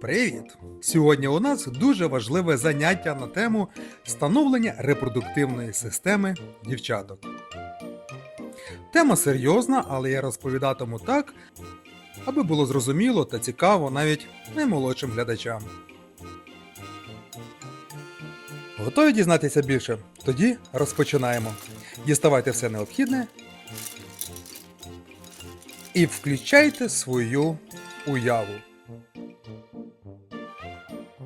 Привіт! Сьогодні у нас дуже важливе заняття на тему встановлення репродуктивної системи дівчаток. Тема серйозна, але я розповідатиму так, аби було зрозуміло та цікаво навіть наймолодшим глядачам. Готові дізнатися більше? Тоді розпочинаємо. Діставайте все необхідне і включайте свою уяву.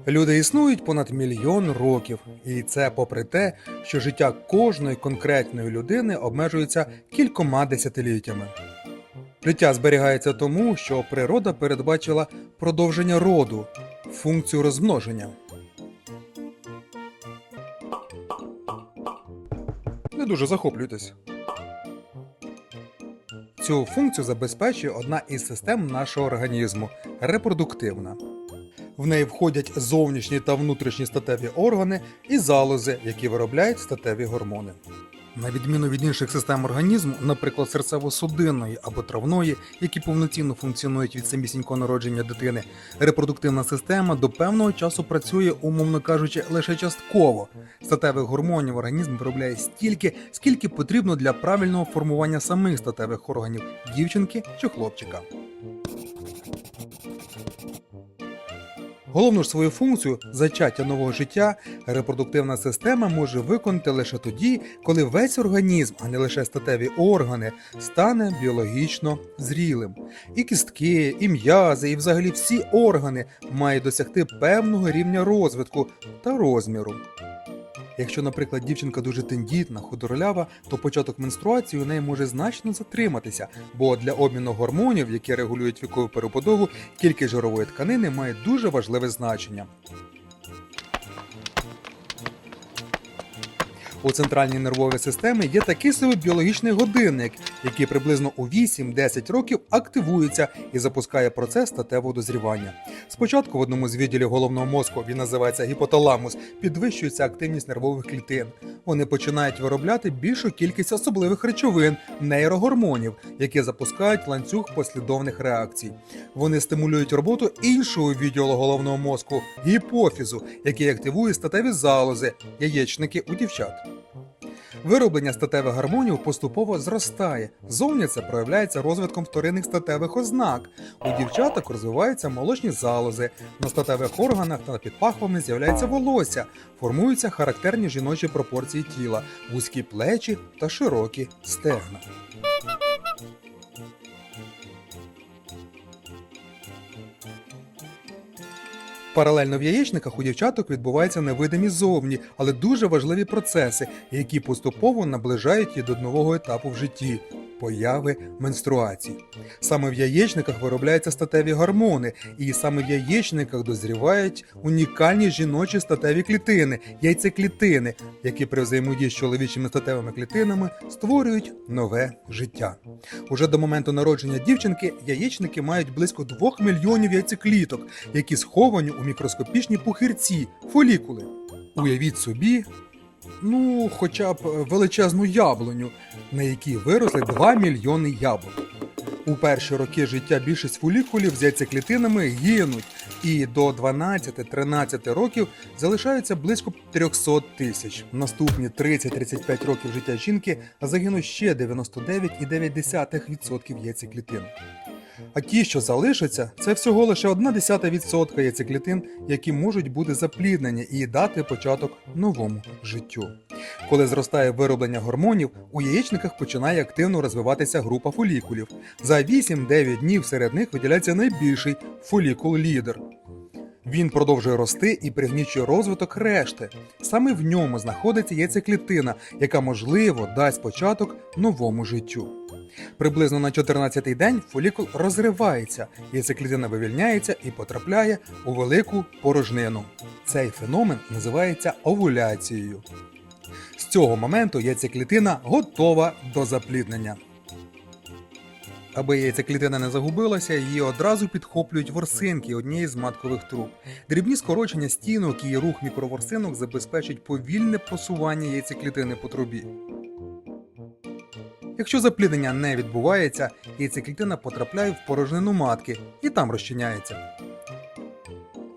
Люди існують понад мільйон років, і це попри те, що життя кожної конкретної людини обмежується кількома десятиліттями. Життя зберігається тому, що природа передбачила продовження роду, функцію розмноження. Не дуже захоплюйтесь. Цю функцію забезпечує одна із систем нашого організму репродуктивна. В неї входять зовнішні та внутрішні статеві органи і залози, які виробляють статеві гормони. На відміну від інших систем організму, наприклад, серцево-судинної або травної, які повноцінно функціонують від самісінького народження дитини, репродуктивна система до певного часу працює, умовно кажучи, лише частково. Статевих гормонів організм виробляє стільки, скільки потрібно для правильного формування самих статевих органів дівчинки чи хлопчика. Головну ж свою функцію зачаття нового життя репродуктивна система може виконати лише тоді, коли весь організм, а не лише статеві органи, стане біологічно зрілим. І кістки, і м'язи, і взагалі всі органи мають досягти певного рівня розвитку та розміру. Якщо, наприклад, дівчинка дуже тендітна, худорлява, то початок менструації у неї може значно затриматися, бо для обміну гормонів, які регулюють вікову перебудову, кількість жирової тканини має дуже важливе значення. У центральній нервовій системі є такий собі біологічний годинник, який приблизно у 8-10 років активується і запускає процес статевого дозрівання. Спочатку в одному з відділів головного мозку, він називається гіпоталамус, підвищується активність нервових клітин. Вони починають виробляти більшу кількість особливих речовин, нейрогормонів, які запускають ланцюг послідовних реакцій. Вони стимулюють роботу іншого відділу головного мозку гіпофізу, який активує статеві залози, яєчники у дівчат. Вироблення статевих гормонів поступово зростає. Зовні це проявляється розвитком вторинних статевих ознак. У дівчаток розвиваються молочні залози, на статевих органах та під пахвами з'являється волосся, формуються характерні жіночі пропорції тіла, вузькі плечі та широкі стегна. Паралельно в яєчниках у дівчаток відбуваються невидимі зовні, але дуже важливі процеси, які поступово наближають її до нового етапу в житті появи менструацій. Саме в яєчниках виробляються статеві гормони, і саме в яєчниках дозрівають унікальні жіночі статеві клітини, яйцеклітини, які при взаємодії з чоловічими статевими клітинами створюють нове життя. Уже до моменту народження дівчинки яєчники мають близько 2 мільйонів яйцекліток, які сховані у мікроскопічні пухирці, фолікули. Уявіть собі, ну, хоча б величезну яблуню, на якій виросли 2 мільйони яблук. У перші роки життя більшість фолікулів з яйцеклітинами гинуть, і до 12-13 років залишаються близько 300 тисяч. Наступні 30-35 років життя жінки загинуть ще 99,9% яйцеклітин. А ті, що залишаться, це всього лише 0,1% яйцеклітин, які можуть бути запліднені і дати початок новому життю. Коли зростає вироблення гормонів, у яєчниках починає активно розвиватися група фолікулів. За 8-9 днів серед них виділяється найбільший фолікул-лідер. Він продовжує рости і пригнічує розвиток решти. Саме в ньому знаходиться яйцеклітина, яка можливо дасть початок новому життю. Приблизно на 14-й день фолікул розривається, яйцеклітина вивільняється і потрапляє у велику порожнину. Цей феномен називається овуляцією. З цього моменту яйцеклітина готова до запліднення. Аби яйцеклітина не загубилася, її одразу підхоплюють ворсинки однієї з маткових труб. Дрібні скорочення стінок і рух мікроворсинок забезпечать повільне просування яйцеклітини по трубі. Якщо запліднення не відбувається, яйцеклітина потрапляє в порожнину матки і там розчиняється.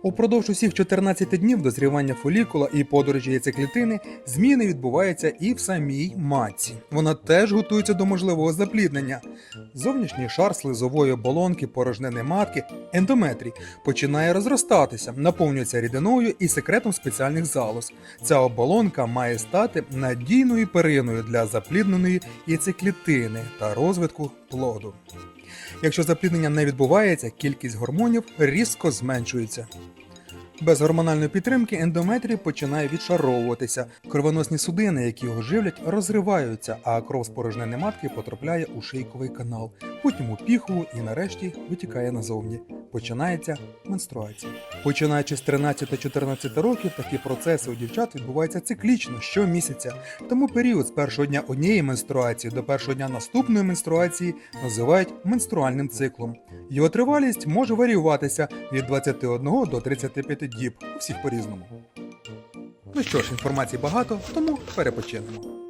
Упродовж усіх 14 днів дозрівання фолікула і подорожі яйцеклітини зміни відбуваються і в самій матці. Вона теж готується до можливого запліднення. Зовнішній шар слизової оболонки порожнини матки, ендометрій, починає розростатися, наповнюється рідиною і секретом спеціальних залоз. Ця оболонка має стати надійною периною для заплідненої яйцеклітини та розвитку плоду. Якщо запліднення не відбувається, кількість гормонів різко зменшується. Без гормональної підтримки ендометрій починає відшаровуватися. Кровоносні судини, які його живлять, розриваються, а кров з порожнини матки потрапляє у шийковий канал, потім у піхову і нарешті витікає назовні. Починається менструація. Починаючи з 13-14 років, такі процеси у дівчат відбуваються циклічно щомісяця. Тому період з першого дня однієї менструації до першого дня наступної менструації називають менструальним циклом. Його тривалість може варіюватися від 21 до 35 діб, у всіх по-різному. Ну що ж, інформації багато, тому перепочинемо.